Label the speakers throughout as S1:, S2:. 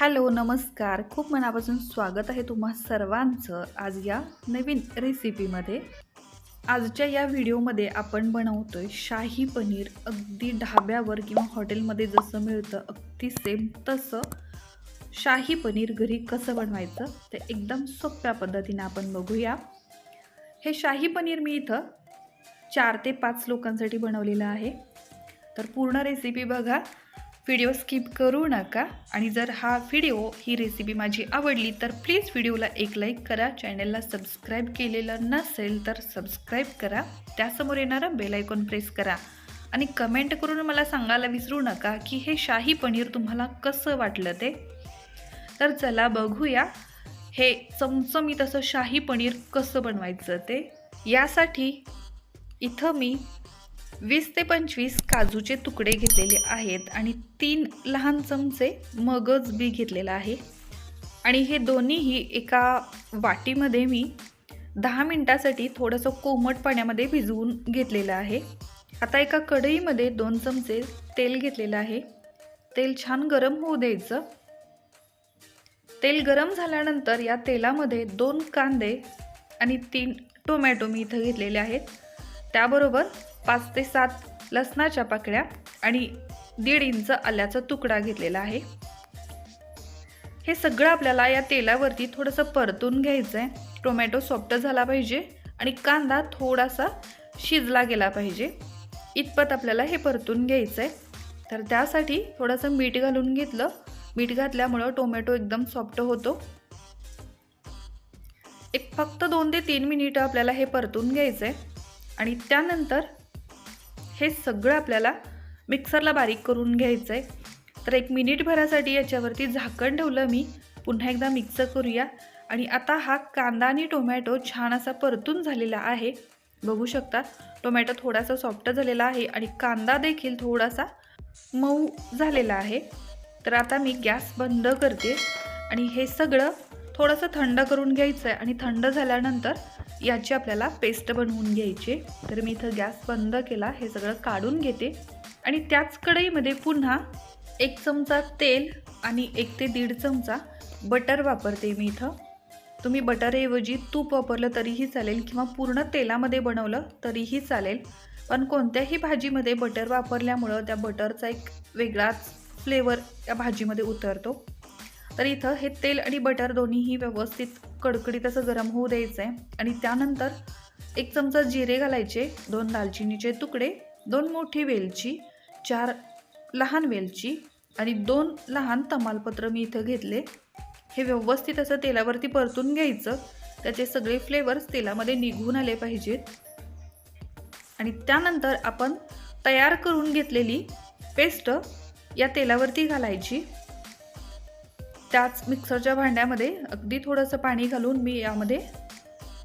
S1: Hello नमस्कार. खूप मनापासून स्वागत आहे तुम्हा सर्वांचं आज या नवीन रेसिपीमध्ये आजच्या या व्हिडिओमध्ये आपण बनवतोय शाही पनीर. अगदी ढाब्यावर किंवा हॉटेलमध्ये जसं मिळतं अगदी सेम तसं शाही पनीर घरी कसं बनवायचं ते एकदम सोप्या पद्धतीने आपण बघूया. हे शाही पनीर मी इथं चार ते पाच लोकांसाठी बनवलेलं आहे. तर पूर्ण रेसिपी बघा. व्हिडिओ स्किप करू नका आणि जर हा व्हिडिओ ही रेसिपी माझी आवडली तर प्लीज व्हिडिओला एक लाईक करा. चॅनलला सबस्क्राईब केलेलं नसेल तर सबस्क्राईब करा. त्यासमोर येणारं बेलायकॉन प्रेस करा. आणि कमेंट करून मला सांगायला विसरू नका की हे शाही पनीर तुम्हाला कसं वाटलं ते. तर चला बघूया हे चमचमीत असं शाही पनीर कसं बनवायचं ते. यासाठी इथं मी वीस ते पंचवीस काजूचे तुकडे घेतलेले आहेत आणि तीन लहान चमचे मगज बी घेतलेला आहे. आणि हे दोन्हीही एका वाटीमध्ये मी दहा मिनटासाठी थोडंसं कोमट पाण्यामध्ये भिजवून घेतलेलं आहे. आता एका कढईमध्ये दोन चमचे तेल घेतलेलं आहे. तेल छान गरम होऊ द्यायचं. तेल गरम झाल्यानंतर या तेलामध्ये दोन कांदे आणि तीन टोमॅटो मी इथं घेतलेले आहेत. त्याबरोबर पाच ते सात लसणाच्या पाकळ्या आणि दीड इंच आल्याचा तुकडा घेतलेला आहे. हे सगळं आपल्याला या तेलावरती थोडंसं परतून घ्यायचं आहे टोमॅटो सॉफ्ट झाला पाहिजे आणि कांदा थोडासा शिजला गेला पाहिजे. इतपत आपल्याला हे परतून घ्यायचं आहे तर त्यासाठी थोडंसं मीठ घालून घेतलं. मीठ घातल्यामुळं टोमॅटो एकदम सॉफ्ट होतो. एक फक्त दोन ते तीन मिनिटं आपल्याला हे परतून घ्यायचं आहे आणि त्यानंतर हे सगळं आपल्याला मिक्सरला बारीक करून घ्यायचं आहे तर एक मिनिटभरासाठी याच्यावरती झाकण ठेवलं मी. पुन्हा एकदा मिक्स करूया. आणि आता हा कांदा आणि टोमॅटो छान असा परतून झालेला आहे. बघू शकता टोमॅटो थोडासा सॉफ्ट झालेला आहे आणि कांदा देखील थोडासा मऊ झालेला आहे. तर आता मी गॅस बंद करते. आणि हे सगळं थोडंसं थंड करून घ्यायचं आहे आणि थंड झाल्यानंतर याची आपल्याला पेस्ट बनवून घ्यायची. तर मी इथं गॅस बंद केला हे सगळं काढून घेते. आणि त्याच कढईमध्ये पुन्हा एक चमचा तेल आणि एक ते दीड चमचा बटर वापरते मी इथं. तुम्ही बटरऐवजी तूप वापरलं तरीही चालेल किंवा पूर्ण तेलामध्ये बनवलं तरीही चालेल. पण कोणत्याही भाजीमध्ये बटर वापरल्यामुळं त्या बटरचा एक वेगळाच फ्लेवर या भाजीमध्ये उतरतो. तर इथं हे तेल आणि बटर दोन्हीही व्यवस्थित कडकडीत असं गरम होऊ द्यायचं आहे आणि त्यानंतर एक चमचा जिरे घालायचे दोन दालचिनीचे तुकडे दोन मोठी वेलची चार लहान वेलची आणि दोन लहान तमालपत्र मी इथं घेतले. हे व्यवस्थित असं तेलावरती परतून घ्यायचं. त्याचे सगळे फ्लेवर्स तेलामध्ये निघून आले पाहिजेत. आणि त्यानंतर आपण तयार करून घेतलेली पेस्ट या तेलावरती घालायची. त्याच मिक्सरच्या भांड्यामध्ये अगदी थोडंसं पाणी घालून मी यामध्ये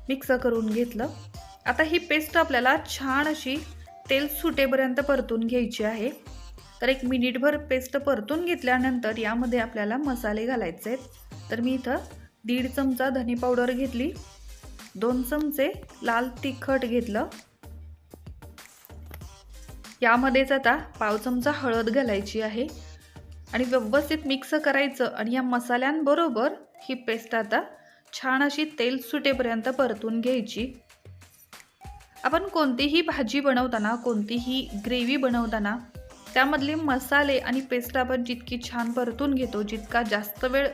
S1: मिक्स करून घेतलं. आता ही पेस्ट आपल्याला छान अशी तेल सुटेपर्यंत परतून घ्यायची आहे. तर एक मिनिटभर पेस्ट परतून घेतल्यानंतर यामध्ये आपल्याला मसाले घालायचे आहेत. तर मी इथं दीड चमचा धनी पावडर घेतली. दोन चमचे लाल तिखट घेतलं. यामध्येच आता पाव चमचा हळद घालायची आहे. आणि व्यवस्थित मिक्स करायचं आणि या मसाल्यांबरोबर ही पेस्ट आता छान अशी तेल सुटेपर्यंत परतून घ्यायची. आपण कोणतीही भाजी बनवताना कोणतीही ग्रेव्ही बनवताना त्यामधले मसाले आणि पेस्ट आपण जितकी छान परतून घेतो जितका जास्त वेळ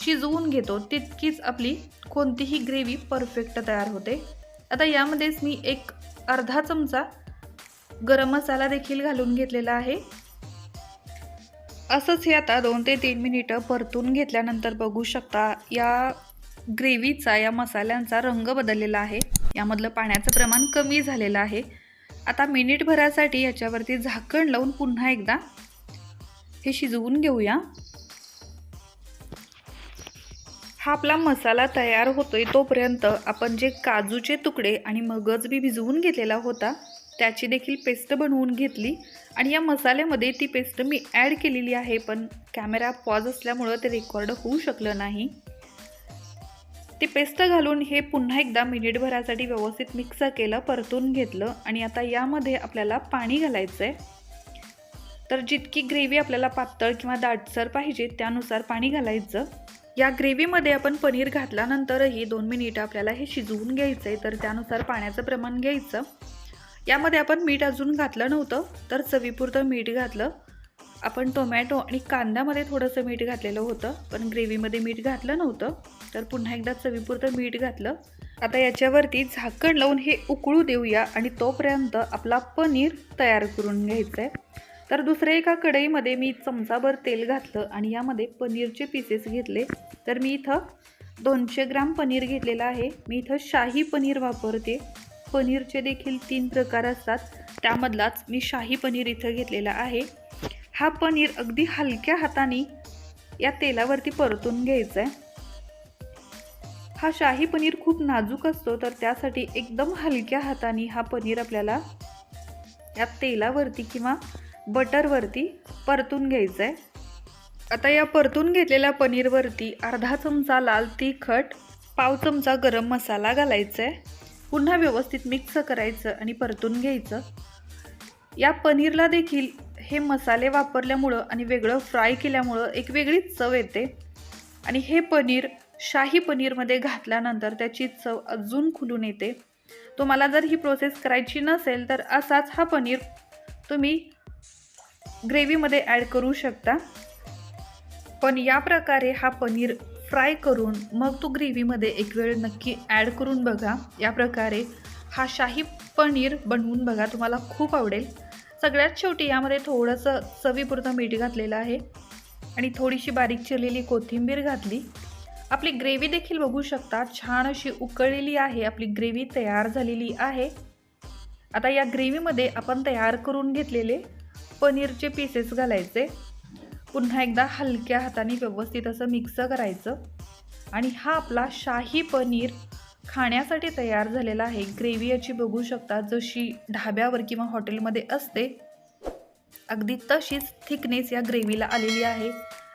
S1: शिजवून घेतो तितकीच आपली कोणतीही ग्रेव्ही परफेक्ट तयार होते. आता यामध्येच मी एक अर्धा चमचा गरम मसाला देखील घालून घेतलेला आहे. असंच हे आता दोन ते तीन मिनिटं परतून घेतल्यानंतर बघू शकता या ग्रेव्हीचा या मसाल्यांचा रंग बदललेला आहे. यामधलं पाण्याचं प्रमाण कमी झालेलं आहे. आता मिनिटभरासाठी याच्यावरती झाकण लावून पुन्हा एकदा हे शिजवून घेऊया. हा आपला मसाला तयार होतोय तोपर्यंत आपण जे काजूचे तुकडे आणि मगज बी भिजवून घेतलेला होता त्याची देखील पेस्ट बनवून घेतली. आणि या मसाल्यामध्ये ती पेस्ट मी ॲड केलेली आहे पण कॅमेरा पॉज असल्यामुळं ते रेकॉर्ड होऊ शकलं नाही. ते पेस्ट घालून हे पुन्हा एकदा मिनिटभरासाठी व्यवस्थित मिक्स केलं परतून घेतलं आणि आता यामध्ये आपल्याला पाणी घालायचं आहे तर जितकी ग्रेव्ही आपल्याला पातळ किंवा दाटसर पाहिजे त्यानुसार पाणी घालायचं. या ग्रेव्हीमध्ये आपण पनीर घातल्यानंतरही दोन मिनिटं आपल्याला हे शिजवून घ्यायचं आहे तर त्यानुसार पाण्याचं प्रमाण घ्यायचं. यामध्ये आपण मीठ अजून घातलं नव्हतं तर चवीपुरतं मीठ घातलं. आपण टोमॅटो आणि कांद्यामध्ये थोडंसं मीठ घातलेलं होतं पण ग्रेव्हीमध्ये मीठ घातलं नव्हतं तर पुन्हा एकदा चवीपुरतं मीठ घातलं. आता याच्यावरती झाकण लावून हे उकळू देऊया आणि तोपर्यंत आपला पनीर तयार करून घ्यायचं आहे तर दुसऱ्या एका कढईमध्ये मी चमचाभर तेल घातलं आणि यामध्ये पनीरचे पीसेस घेतले. तर मी इथं दोनशे ग्राम पनीर घेतलेलं आहे. मी इथं शाही पनीर वापरते. पनीरचे देखील तीन प्रकार असतात. त्यामधलाच मी शाही पनीर इथं घेतलेला आहे. हा पनीर अगदी हलक्या हाताने या तेलावरती परतून घ्यायचा आहे हा शाही पनीर खूप नाजूक असतो तर त्यासाठी एकदम हलक्या हाताने हा पनीर आपल्याला या तेलावरती किंवा बटरवरती परतून घ्यायचा आहे आता या परतून घेतलेल्या पनीरवरती अर्धा चमचा लाल तिखट पाव चमचा गरम मसाला घालायचा आहे पुन्हा व्यवस्थित मिक्स करायचं आणि परतून घ्यायचं. या पनीरला देखील हे मसाले वापरल्यामुळं आणि वेगळं फ्राय केल्यामुळं एक वेगळीच चव येते. आणि हे पनीर शाही पनीरमध्ये घातल्यानंतर त्याची चव अजून खुलून येते. तुम्हाला जर ही प्रोसेस करायची नसेल तर असाच हा पनीर तुम्ही ग्रेव्हीमध्ये ॲड करू शकता. पण या प्रकारे हा पनीर फ्राय करून मग तो ग्रेव्हीमध्ये एक वेळ नक्की ॲड करून बघा. या प्रकारे हा शाही पनीर बनवून बघा तुम्हाला खूप आवडेल. सगळ्यात शेवटी यामध्ये थोडंसं चवीपुरतं मीठ घातलेलं आहे आणि थोडीशी बारीक चिरलेली कोथिंबीर घातली. आपली ग्रेव्ही देखील बघू शकता छान अशी उकळलेली आहे आपली ग्रेव्ही तयार झालेली आहे. आता या ग्रेव्हीमध्ये आपण तयार करून घेतलेले पनीरचे पीसेस घालायचे. पुन्हा एकदा हलक्या हाताने व्यवस्थित असं मिक्स करायचं. आणि हा आपला शाही पनीर खाण्यासाठी तयार झालेला आहे. ग्रेव्ही याची बघू शकता जशी ढाब्यावर किंवा हॉटेलमध्ये असते अगदी तशीच थिकनेस या ग्रेव्हीला आलेली आहे.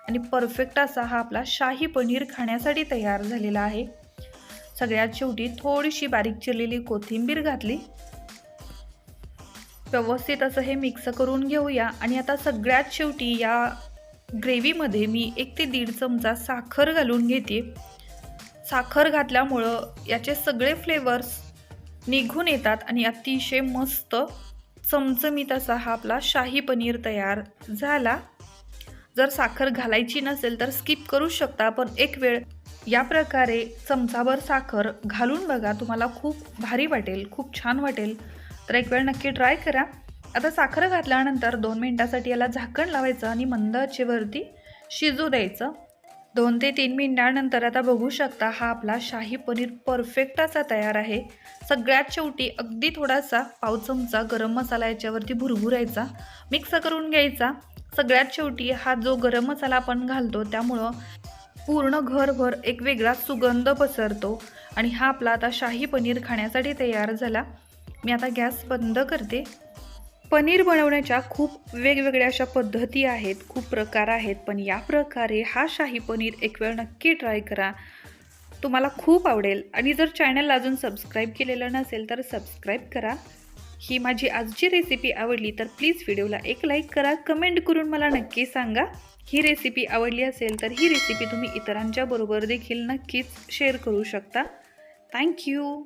S1: आणि परफेक्ट असा हा आपला शाही पनीर खाण्यासाठी तयार झालेला आहे. सगळ्यात शेवटी थोडीशी बारीक चिरलेली कोथिंबीर घातली. व्यवस्थित असं हे मिक्स करून घेऊया. आणि आता सगळ्यात शेवटी या ग्रेव्हीमध्ये मी एक ते दीड चमचा साखर घालून घेते. साखर घातल्यामुळं याचे सगळे फ्लेवर्स निघून येतात आणि अतिशय मस्त चमचमीत असा हा आपला शाही पनीर तयार झाला. जर साखर घालायची नसेल तर स्किप करू शकता पण एक वेळ या प्रकारे चमचाभर साखर घालून बघा तुम्हाला खूप भारी वाटेल खूप छान वाटेल. तर एक वेळ नक्की ट्राय करा. आता साखर घातल्यानंतर दोन मिनटासाठी याला झाकण लावायचं आणि मंद आचेवरती शिजू द्यायचं. दोन ते तीन मिनिटानंतर आता बघू शकता हा आपला शाही पनीर परफेक्ट असा तयार आहे. सगळ्यात शेवटी अगदी थोडासा पाव चमचा गरम मसाला याच्यावरती भुरभुरायचा मिक्स करून घ्यायचा. सगळ्यात शेवटी हा जो गरम मसाला आपण घालतो त्यामुळं पूर्ण घरभर एक वेगळा सुगंध पसरतो आणि हा आपला आता शाही पनीर खाण्यासाठी तयार झाला. मी आता गॅस बंद करते. पनीर बनवण्याच्या खूप वेगवेगळ्या अशा पद्धती आहेत खूप प्रकार आहेत पण या प्रकारे हा शाही पनीर एक वेळ नक्की ट्राय करा. तुम्हाला खूप आवडेल. आणि जर चॅनलला अजून सबस्क्राईब केलेलं नसेल तर सबस्क्राईब करा. ही माझी आजची रेसिपी आवडली तर प्लीज व्हिडिओला एक लाईक करा. कमेंट करून मला नक्की सांगा. ही रेसिपी आवडली असेल तर ही रेसिपी तुम्ही इतरांच्या बरोबर देखील नक्कीच शेअर करू शकता. थँक्यू